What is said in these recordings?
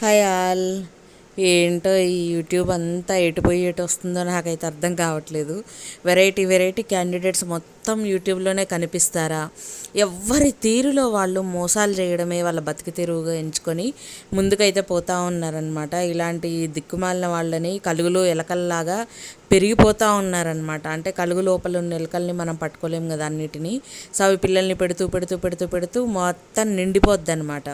Hi all. ఏంటో ఈ YouTube అంతా ఎటుపోయి ఎటు వస్తుందో నాకైతే అర్థం కావట్లేదు. వెరైటీ వెరైటీ క్యాండిడేట్స్ మొత్తం యూట్యూబ్లోనే కనిపిస్తారా? ఎవ్వరి తీరులో వాళ్ళు మోసాలు చేయడమే వాళ్ళ బతికి తెరువుగా ఎంచుకొని ముందుకైతే పోతూ ఉన్నారనమాట ఇలాంటి దిక్కుమాలిన వాళ్ళని కలుగులో ఎలకల్లాగా పెరిగిపోతూ ఉన్నారనమాట అంటే కలుగు లోపల ఉన్న ఎలకల్ని మనం పట్టుకోలేము కదా అన్నిటినీ. సో అవి పిల్లల్ని పెడుతూ పెడుతూ పెడుతూ పెడుతూ మొత్తం నిండిపోద్ది అనమాట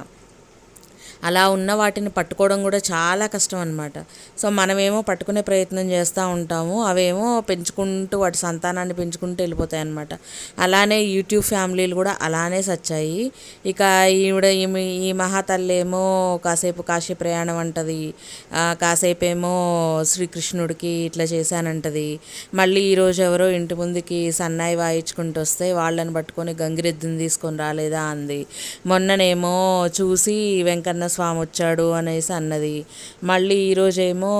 అలా ఉన్న వాటిని పట్టుకోవడం కూడా చాలా కష్టం అనమాట సో మనమేమో పట్టుకునే ప్రయత్నం చేస్తూ ఉంటాము. అవేమో పెంచుకుంటూ వాటి సంతానాన్ని పెంచుకుంటూ వెళ్ళిపోతాయి అనమాట అలానే యూట్యూబ్ ఫ్యామిలీలు కూడా అలానే సచ్చాయి. ఇక ఈవిడ ఈమె ఈ మహాతల్లి ఏమో కాసేపు కాశీ ప్రయాణం అంటది. కాసేపు ఏమో శ్రీకృష్ణుడికి ఇట్లా చేశానంటది. మళ్ళీ ఈరోజు ఎవరో ఇంటి ముందుకి సన్నాయి వాయించుకుంటూ వస్తే వాళ్ళని పట్టుకొని గంగిరెద్దుని తీసుకొని రాలేదా అంది. మొన్ననేమో చూసి వెంకన్న స్వామి వచ్చాడు అనేసి అన్నది. మళ్ళీ ఈరోజేమో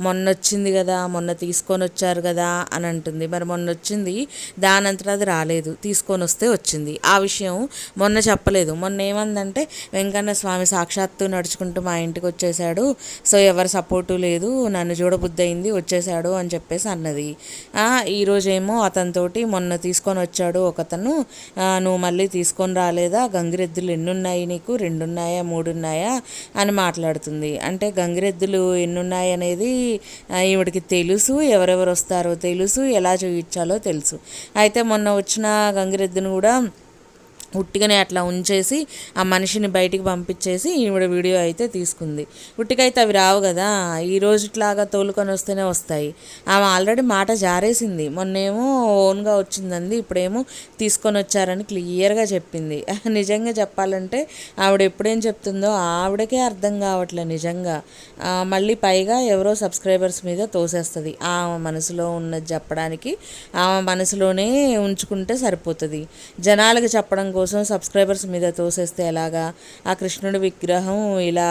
మొన్న వచ్చింది కదా మొన్న తీసుకొని వచ్చారు కదా అని అంటుంది. మరి మొన్న వచ్చింది దానంతట అది రాలేదు తీసుకొని వస్తే వచ్చింది. ఆ విషయం మొన్న చెప్పలేదు. మొన్న ఏమందంటే వెంకన్న స్వామి సాక్షాత్తు నడుచుకుంటూ మా ఇంటికి వచ్చేసాడు సో ఎవరి సపోర్టు లేదు నన్ను చూడబుద్ధి అయింది వచ్చేసాడు అని చెప్పేసి అన్నది. ఈరోజేమో అతనితోటి మొన్న తీసుకొని వచ్చాడు ఒకతను. నువ్వు మళ్ళీ తీసుకొని రాలేదా? గంగిరెద్దులు ఎన్నున్నాయి నీకు? రెండున్నాయా? మూడున్నాయా? అని మాట్లాడుతుంది. అంటే గంగిరెద్దులు ఎన్నున్నాయి అనేది ఈవిడికి తెలుసు ఎవరెవరు వస్తారో తెలుసు ఎలా చూపించాలో తెలుసు. అయితే మొన్న వచ్చిన గంగిరెద్దును కూడా ఉట్టిగానే అట్లా ఉంచేసి ఆ మనిషిని బయటికి పంపించేసి ఈవిడ వీడియో అయితే తీసుకుంది. ఉట్టికైతే అవి రావు కదా ఈ రోజుట్లాగా తోలుకొని వస్తేనే వస్తాయి. ఆమె ఆల్రెడీ మాట జారేసింది. మొన్నేమో ఓన్గా వచ్చిందండి ఇప్పుడేమో తీసుకొని వచ్చారని క్లియర్గా చెప్పింది. నిజంగా చెప్పాలంటే ఆవిడ ఎప్పుడేం చెప్తుందో ఆవిడకే అర్థం కావట్లే నిజంగా. మళ్ళీ పైగా ఎవరో సబ్స్క్రైబర్స్ మీద తోసేస్తుంది. ఆమె మనసులో ఉన్నది చెప్పడానికి ఆమె మనసులోనే ఉంచుకుంటే సరిపోతుంది. జనాలకు చెప్పడం కోసం సబ్స్క్రైబర్స్ మీద తోసేస్తే ఎలాగా? ఆ కృష్ణుడి విగ్రహం ఇలా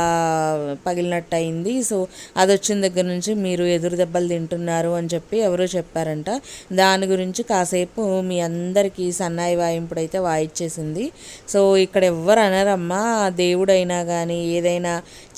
పగిలినట్టు అయింది సో అది వచ్చిన దగ్గర నుంచి మీరు ఎదురు దెబ్బలు తింటున్నారు అని చెప్పి ఎవరో చెప్పారంట. దాని గురించి కాసేపు మీ అందరికీ సన్నాయి వాయింపుడు అయితే వాయిచ్చేసింది. సో ఇక్కడ ఎవ్వరు అనరమ్మా. దేవుడైనా కానీ ఏదైనా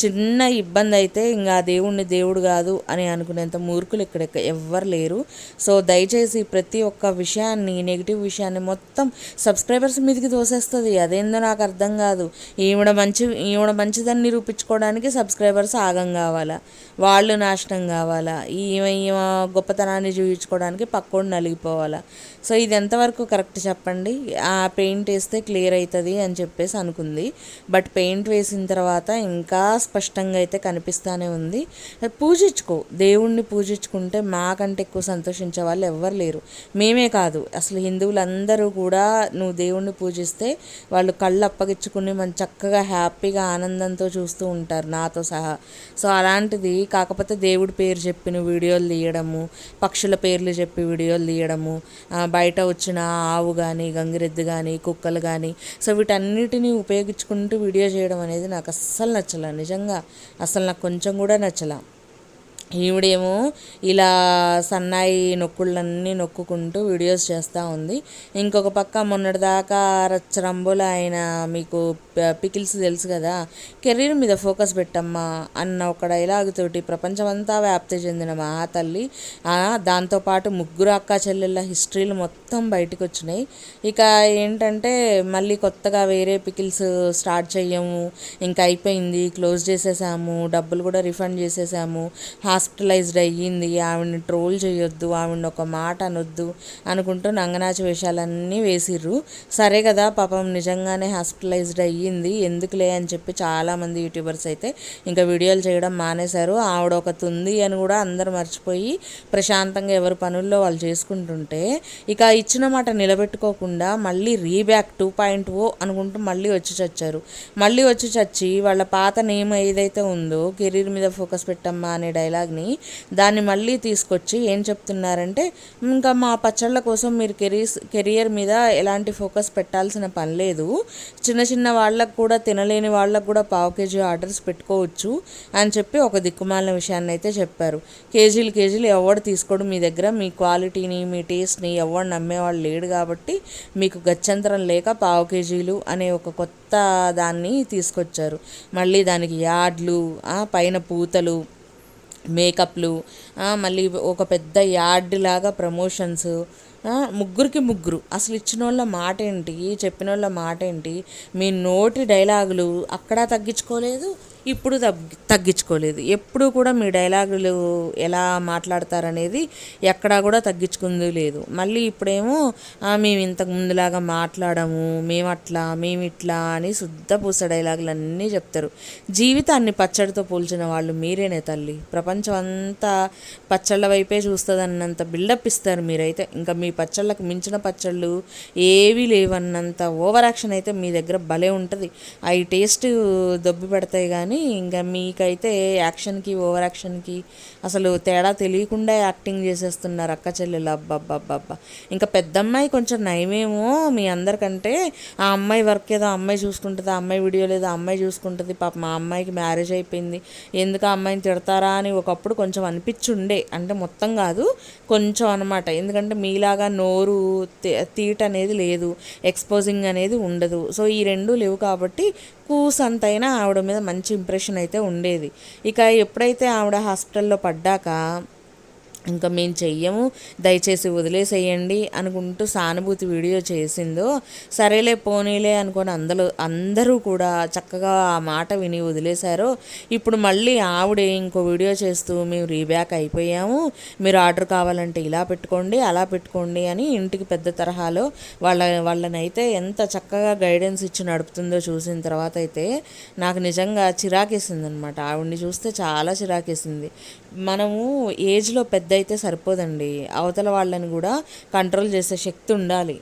చిన్న ఇబ్బంది అయితే ఇంకా దేవుడిని దేవుడు కాదు అని అనుకునేంత మూర్ఖులు ఇక్కడ ఎవ్వరు లేరు. సో దయచేసి ప్రతి ఒక్క విషయాన్ని నెగిటివ్ విషయాన్ని మొత్తం సబ్స్క్రైబర్స్ మీదకి చూసేస్తుంది. అదేందో నాకు అర్థం కాదు. ఈవిడ మంచి ఈవిడ మంచిదని నిరూపించుకోవడానికి సబ్స్క్రైబర్స్ ఆగం కావాలా? వాళ్ళు నాశనం కావాలా? ఈమె ఈమె గొప్పతనాన్ని చూపించుకోవడానికి పక్కోడు నలిగిపోవాలా? సో ఇది ఎంతవరకు కరెక్ట్ చెప్పండి? ఆ పెయింట్ వేస్తే క్లియర్ అవుతుంది అని చెప్పేసి అనుకుంది. బట్ పెయింట్ వేసిన తర్వాత ఇంకా స్పష్టంగా అయితే కనిపిస్తూనే ఉంది. పూజించుకో. దేవుణ్ణి పూజించుకుంటే మాకంటే ఎక్కువ సంతోషించే వాళ్ళు ఎవ్వరు లేరు. మేమే కాదు. అసలు హిందువులందరూ కూడా నువ్వు దేవుణ్ణి పూజిస్తే వాళ్ళు కళ్ళు అప్పగించుకుని మన చక్కగా హ్యాపీగా ఆనందంతో చూస్తూ ఉంటారు నాతో సహా. సో అలాంటిది కాకపోతే దేవుడి పేరు చెప్పిన వీడియోలు తీయడము పక్షుల పేర్లు చెప్పి వీడియోలు తీయడము బయట వచ్చిన ఆవు కానీ గంగిరెద్దు కానీ కుక్కలు కానీ సో వీటన్నిటిని ఉపయోగించుకుంటూ వీడియో చేయడం అనేది నాకు అస్సలు నచ్చల. నిజంగా అసలు నాకు కొంచెం కూడా నచ్చలే. ఈవిడేమో ఇలా సన్నాయి నొక్కులన్నీ నొక్కుకుంటూ వీడియోస్ చేస్తూ ఉంది. ఇంకొక పక్క మొన్నటిదాకా రచ్చరంబుల ఆయన మీకు పికిల్స్ తెలుసు కదా కెరీర్ మీద ఫోకస్ పెట్టమ్మా అన్న ఒక డైలాగ్ తోటి ప్రపంచమంతా వ్యాప్తి చెందిన మా తల్లి దాంతోపాటు ముగ్గురు అక్క చెల్లెళ్ళ హిస్టరీలు మొత్తం బయటకు వచ్చినాయి ఇక ఏంటంటే మళ్ళీ కొత్తగా వేరే పికిల్స్ స్టార్ట్ చేయము ఇంకా అయిపోయింది క్లోజ్ చేసేసాము డబ్బులు కూడా రిఫండ్ చేసేసాము హాస్పిటలైజ్డ్ అయ్యింది. ఆవిడని ట్రోల్ చేయొద్దు ఆవిడని ఒక మాట అనొద్దు అనుకుంటూ నంగనాచి వేషాలన్నీ వేసిర్రు. సరే కదా పాపం నిజంగానే హాస్పిటలైజ్డ్ అయ్యింది. ఎందుకులే అని చెప్పి చాలామంది యూట్యూబర్స్ అయితే ఇంకా వీడియోలు చేయడం మానేశారు. ఆవిడ ఒక తుంది అని కూడా అందరు మర్చిపోయి ప్రశాంతంగా ఎవరి పనుల్లో వాళ్ళు చేసుకుంటుంటే ఇక ఇచ్చిన మాట నిలబెట్టుకోకుండా మళ్ళీ రీబ్యాక్ టూ పాయింట్ ఓ అనుకుంటూ మళ్ళీ వచ్చి చచ్చారు. మళ్ళీ వచ్చి చచ్చి వాళ్ళ పాత నేమ్ ఏదైతే ఉందో కెరీర్ మీద ఫోకస్ పెట్టమ్మా అనే డైలాగ్ బ్యాగ్ని దాన్ని మళ్ళీ తీసుకొచ్చి ఏం చెప్తున్నారంటే ఇంకా మా పచ్చళ్ళ కోసం మీరు కెరీర్ కెరియర్ మీద ఎలాంటి ఫోకస్ పెట్టాల్సిన పని లేదు. చిన్న చిన్న వాళ్ళకు కూడా తినలేని వాళ్ళకు కూడా పావు కేజీ ఆర్డర్స్ పెట్టుకోవచ్చు అని చెప్పి ఒక దిక్కుమాలిన విషయాన్ని అయితే చెప్పారు. కేజీలు కేజీలు ఎవడు తీసుకోడు మీ దగ్గర. మీ క్వాలిటీని మీ టేస్ట్ని ఎవడు నమ్మేవాళ్ళు లేడు కాబట్టి మీకు గత్యంతరం లేక పావు కేజీలు అనే ఒక కొత్త దాన్ని తీసుకొచ్చారు. మళ్ళీ దానికి యార్డ్లు పైన పూతలు మేకప్లు మళ్ళీ ఒక పెద్ద యార్డ్ లాగా ప్రమోషన్స్ ముగ్గురికి ముగ్గురు. అసలు ఇచ్చిన వాళ్ళ మాట ఏంటి చెప్పిన వాళ్ళ మాట ఏంటి మీ నోటి డైలాగులు అక్కడా తగ్గించుకోలేదు ఇప్పుడు తగ్గి తగ్గించుకోలేదు. ఎప్పుడు కూడా మీ డైలాగులు ఎలా మాట్లాడతారనేది ఎక్కడా కూడా తగ్గించుకుంది లేదు. మళ్ళీ ఇప్పుడేమో మేము ఇంతకు ముందులాగా మాట్లాడము మేము అట్లా మేము ఇట్లా అని శుద్ధ పూస డైలాగులు అన్నీ చెప్తారు. జీవితాన్ని పచ్చడితో పోల్చిన వాళ్ళు మీరేనే తల్లి. ప్రపంచం అంతా పచ్చళ్ళ వైపే చూస్తుంది అన్నంత బిల్డప్ ఇస్తారు మీరైతే. ఇంకా మీ పచ్చళ్ళకు మించిన పచ్చళ్ళు ఏవీ లేవన్నంత ఓవర్ యాక్షన్ అయితే మీ దగ్గర భలే ఉంటుంది. అవి టేస్ట్ దొబ్బి పెడతాయి కానీ ఇంకా మీకైతే యాక్షన్కి ఓవర్ యాక్షన్కి అసలు తేడా తెలియకుండా యాక్టింగ్ చేసేస్తున్నారు అక్క చెల్లెలు. అబ్బబ్బబ్బబ్బా. ఇంకా పెద్దమ్మాయి కొంచెం నయమేమో మీ అందరికంటే ఆ అమ్మాయి వర్క్ ఏదో అమ్మాయి చూసుకుంటుంది ఆ అమ్మాయి వీడియో లేదో ఆ అమ్మాయి చూసుకుంటుంది పాప మా అమ్మాయికి మ్యారేజ్ అయిపోయింది. ఎందుకు ఆ అమ్మాయిని తిడతారా అని ఒకప్పుడు కొంచెం అనిపించుండే. అంటే మొత్తం కాదు కొంచెం అనమాట ఎందుకంటే మీలాగా నోరు తీట అనేది లేదు ఎక్స్పోజింగ్ అనేది ఉండదు. సో ఈ రెండు లేవు కాబట్టి కూస్ అంతైనా ఆవిడ మీద మంచి ఇంప్రెషన్ అయితే ఉండేది. ఇక ఎప్పుడైతే ఆవిడ హాస్పిటల్లో పడ్డాక ఇంకా మేము చెయ్యము దయచేసి వదిలేసేయండి అనుకుంటూ సానుభూతి వీడియో చేసిందో. సరేలే పోనీలే అనుకొని అందరూ అందరూ కూడా చక్కగా ఆ మాట విని వదిలేశారో. ఇప్పుడు మళ్ళీ ఆవిడ ఇంకో వీడియో చేస్తూ మేము రీబ్యాక్ అయిపోయాము. మీరు ఆర్డర్ కావాలంటే ఇలా పెట్టుకోండి అలా పెట్టుకోండి అని ఇంటికి పెద్ద తరహాలో వాళ్ళ వాళ్ళనైతే ఎంత చక్కగా గైడెన్స్ ఇచ్చి నడుపుతుందో చూసిన తర్వాత అయితే నాకు నిజంగా చిరాకేసింది అనమాట ఆవిడ్ని చూస్తే చాలా చిరాకేసింది. మనము ఏజ్లో పెద్ద అయితే సరిపోదండి. అవతల వాళ్ళని కూడా కంట్రోల్ చేసే శక్తి ఉండాలి.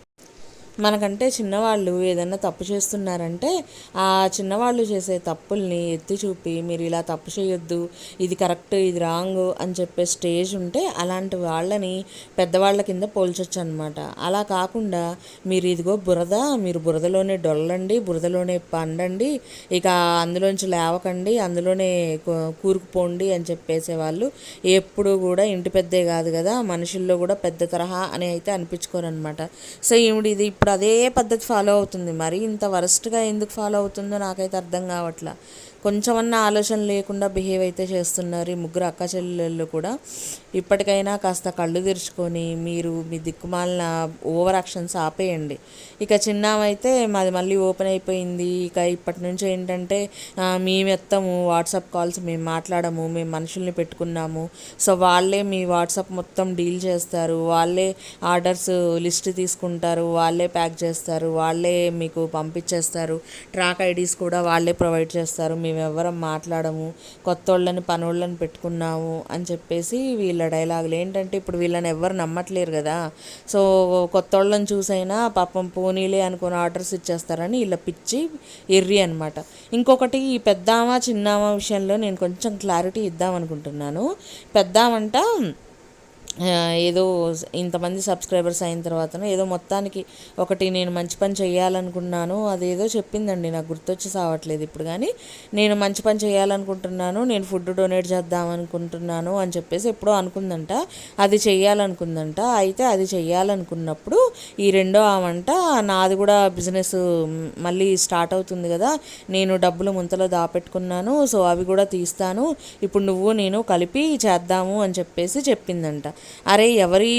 మనకంటే చిన్నవాళ్ళు ఏదైనా తప్పు చేస్తున్నారంటే ఆ చిన్నవాళ్ళు చేసే తప్పుల్ని ఎత్తి చూపి మీరు ఇలా తప్పు చేయొద్దు ఇది కరెక్ట్ ఇది రాంగ్ అని చెప్పే స్టేజ్ ఉంటే అలాంటి వాళ్ళని పెద్దవాళ్ళ కింద పోల్చొచ్చు అనమాట అలా కాకుండా మీరు ఇదిగో బురద మీరు బురదలోనే డొల్లండి బురదలోనే పండండి ఇక అందులోంచి లేవకండి అందులోనే కూరుకుపోండి అని చెప్పేసే వాళ్ళు ఎప్పుడూ కూడా ఇంటి పెద్దే కాదు కదా మనుషుల్లో కూడా పెద్ద తరహా అని అయితే అనిపించుకోరు అనమాట సో ఈవిడ ఇది ఇప్పుడు అదే పద్ధతి ఫాలో అవుతుంది. మరి ఇంత వరస్ట్గా ఎందుకు ఫాలో అవుతుందో నాకైతే అర్థం కావట్లా. కొంచెమన్నా ఆలోచన లేకుండా బిహేవ్ అయితే చేస్తున్నారు ఈ ముగ్గురు అక్క చెల్లెళ్ళు కూడా. ఇప్పటికైనా కాస్త కళ్ళు తెరుచుకొని మీరు మీ దిక్కుమాలిన ఓవర్ యాక్షన్స్ ఆపేయండి. ఇక చిన్నమైతే మాది మళ్ళీ ఓపెన్ అయిపోయింది. ఇక ఇప్పటి నుంచి ఏంటంటే మేము ఎత్తాము వాట్సాప్ కాల్స్ మేము మాట్లాడము మేము మనుషుల్ని పెట్టుకున్నాము. సో వాళ్ళే మీ వాట్సాప్ మొత్తం డీల్ చేస్తారు. వాళ్ళే ఆర్డర్స్ లిస్ట్ తీసుకుంటారు. వాళ్ళే ప్యాక్ చేస్తారు వాళ్ళే మీకు పంపించేస్తారు. ట్రాక్ ఐడీస్ కూడా వాళ్ళే ప్రొవైడ్ చేస్తారు. మేము మాట్లాడము కొత్త వాళ్ళని పనోళ్ళని పెట్టుకున్నాము అని చెప్పేసి వీళ్ళ డైలాగులు. ఏంటంటే ఇప్పుడు వీళ్ళని ఎవరు నమ్మట్లేరు కదా. సో కొత్త వాళ్ళని చూసైనా పాపం పోనీలే అనుకుని ఆర్డర్స్ ఇచ్చేస్తారని వీళ్ళ పిచ్చి ఎర్రి అనమాట ఇంకొకటి ఈ పెద్దామా చిన్నామా విషయంలో నేను కొంచెం క్లారిటీ ఇద్దాం అనుకుంటున్నాను పెద్దామంట ఏదో ఇంతమంది సబ్స్క్రైబర్స్ అయిన తర్వాత ఏదో మొత్తానికి ఒకటి నేను మంచి పని చేయాలనుకున్నాను అదేదో చెప్పిందండి నాకు గుర్తొచ్చి సావట్లేదు ఇప్పుడు కానీ నేను మంచి పని చేయాలనుకుంటున్నాను నేను ఫుడ్ డొనేట్ చేద్దాం అనుకుంటున్నాను అని చెప్పేసి ఎప్పుడో అనుకుందంట అది చెయ్యాలనుకుందంట అయితే అది చెయ్యాలనుకున్నప్పుడు ఈ రెండో ఆమంట నాది కూడా బిజినెస్ మళ్ళీ స్టార్ట్ అవుతుంది కదా నేను డబ్బులు ముంతలో దాపెట్టుకున్నాను సో అవి కూడా తీస్తాను ఇప్పుడు నువ్వు నేను కలిపి చేద్దాము అని చెప్పేసి చెప్పిందంట. అరే ఎవరి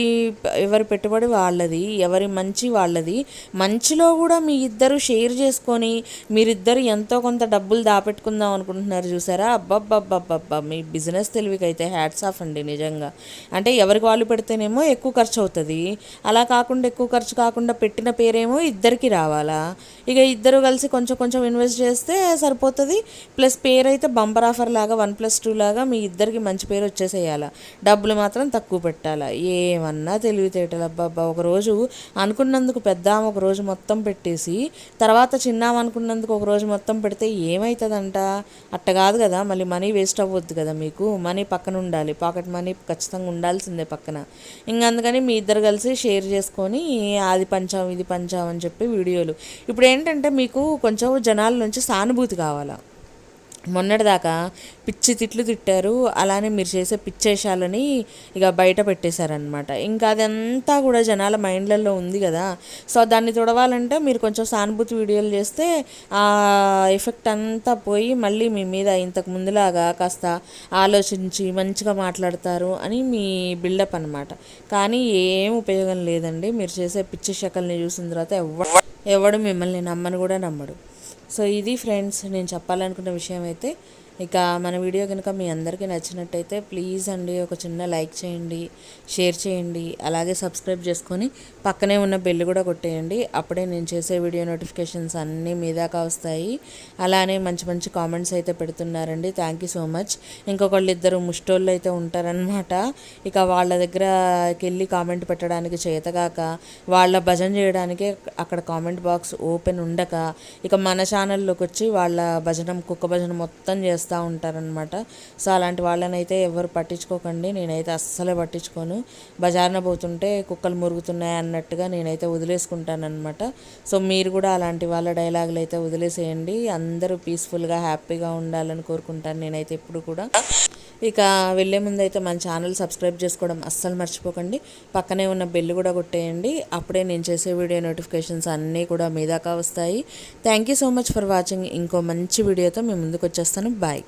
ఎవరి పెట్టుబడి వాళ్ళది ఎవరి మంచి వాళ్ళది మంచిలో కూడా మీ ఇద్దరు షేర్ చేసుకొని మీరిద్దరు ఎంతో కొంత డబ్బులు దాపెట్టుకుందాం అనుకుంటున్నారు చూసారా? అబ్బబ్బబ్బబ్బబ్బా మీ బిజినెస్ తెలివికైతే హ్యాట్స్ ఆఫ్ అండి నిజంగా. అంటే ఎవరికి వాళ్ళు పెడితేనేమో ఎక్కువ ఖర్చు అవుతుంది. అలా కాకుండా ఎక్కువ ఖర్చు కాకుండా పెట్టిన పేరేమో ఇద్దరికి రావాలా? ఇక ఇద్దరు కలిసి కొంచెం కొంచెం ఇన్వెస్ట్ చేస్తే సరిపోతుంది. ప్లస్ పేరు అయితే బంపర్ ఆఫర్ లాగా వన్ ప్లస్ టూ లాగా మీ ఇద్దరికి మంచి పేరు వచ్చేసేయాలా? డబ్బులు మాత్రం తక్కువ పెట్టాలా? ఏమన్నా తెలివితేటలు. అబ్బాబ్బా ఒకరోజు అనుకున్నందుకు పెద్ద ఒక రోజు మొత్తం పెట్టేసి తర్వాత చిన్న అనుకున్నందుకు ఒక రోజు మొత్తం పెడితే ఏమవుతుందంట అట్ట కాదు కదా మళ్ళీ మనీ వేస్ట్ అవ్వద్దు కదా మీకు. మనీ పక్కన ఉండాలి. పాకెట్ మనీ ఖచ్చితంగా ఉండాల్సిందే పక్కన. ఇంక అందుకని మీ ఇద్దరు కలిసి షేర్ చేసుకొని అది పంచాం ఇది పంచాం అని చెప్పి వీడియోలు. ఇప్పుడు ఏంటంటే మీకు కొంచెం జనాల నుంచి సానుభూతి కావాలా? మొన్నటిదాకా పిచ్చి తిట్లు తిట్టారు. అలానే మీరు చేసే పిచ్చేషాలని ఇక బయట పెట్టేశారనమాట ఇంకా అదంతా కూడా జనాల మైండ్లలో ఉంది కదా. సో దాన్ని తుడవాలంటే మీరు కొంచెం సానుభూతి వీడియోలు చేస్తే ఆ ఎఫెక్ట్ అంతా పోయి మళ్ళీ మీ మీద ఇంతకు ముందులాగా కాస్త ఆలోచించి మంచిగా మాట్లాడతారు అని మీ బిల్డప్ అనమాట కానీ ఏం ఉపయోగం లేదండి. మీరు చేసే పిచ్చి శకల్ని చూసిన తర్వాత ఎవ ఎవడు మిమ్మల్ని నమ్మను కూడా నమ్మడు. సో ఇది ఫ్రెండ్స్ నేను చెప్పాలనుకున్న విషయం అయితే ఇక మన వీడియో కనుక మీ అందరికీ నచ్చినట్టయితే ప్లీజ్ అండి ఒక చిన్న లైక్ చేయండి షేర్ చేయండి అలాగే సబ్స్క్రైబ్ చేసుకొని పక్కనే ఉన్న బెల్ కూడా కొట్టేయండి. అప్పుడే నేను చేసే వీడియో నోటిఫికేషన్స్ అన్నీ మీ దాకా వస్తాయి. అలానే మంచి మంచి కామెంట్స్ అయితే పెడుతున్నారండి. థ్యాంక్ యూ సో మచ్ ఇంకొకళ్ళు ఇద్దరు ముష్టోళ్ళు అయితే ఉంటారనమాట ఇక వాళ్ళ దగ్గరకి వెళ్ళి కామెంట్ పెట్టడానికి చేతగాక వాళ్ళ భజన చేయడానికి అక్కడ కామెంట్ బాక్స్ ఓపెన్ ఉండక ఇక మన ఛానల్లోకి వచ్చి వాళ్ళ భజనం కుక్క భజన మొత్తం చేస్తూ ఉంటారనమాట సో అలాంటి వాళ్ళనైతే ఎవరు పట్టించుకోకండి. నేనైతే అస్సలే పట్టించుకోను. బజార్న పోతుంటే కుక్కలు మురుగుతున్నాయి అన్నట్టుగా నేనైతే వదిలేసుకుంటానమాట సో మీరు కూడా అలాంటి వాళ్ళ డైలాగులు అయితే వదిలేసేయండి. అందరూ పీస్ఫుల్గా హ్యాపీగా ఉండాలని కోరుకుంటాను నేనైతే ఎప్పుడు కూడా. ఇక వెళ్ళే ముందు అయితే మన ఛానల్ సబ్స్క్రైబ్ చేసుకోవడం అస్సలు మర్చిపోకండి. పక్కనే ఉన్న బెల్ కూడా కొట్టేయండి. అప్పుడే నేను చేసే వీడియో నోటిఫికేషన్స్ అన్నీ కూడా మీ దాకా వస్తాయి. Thank you so much for watching ఇంకో మంచి వీడియోతో మేము ముందుకు వచ్చేస్తాను. బాయ్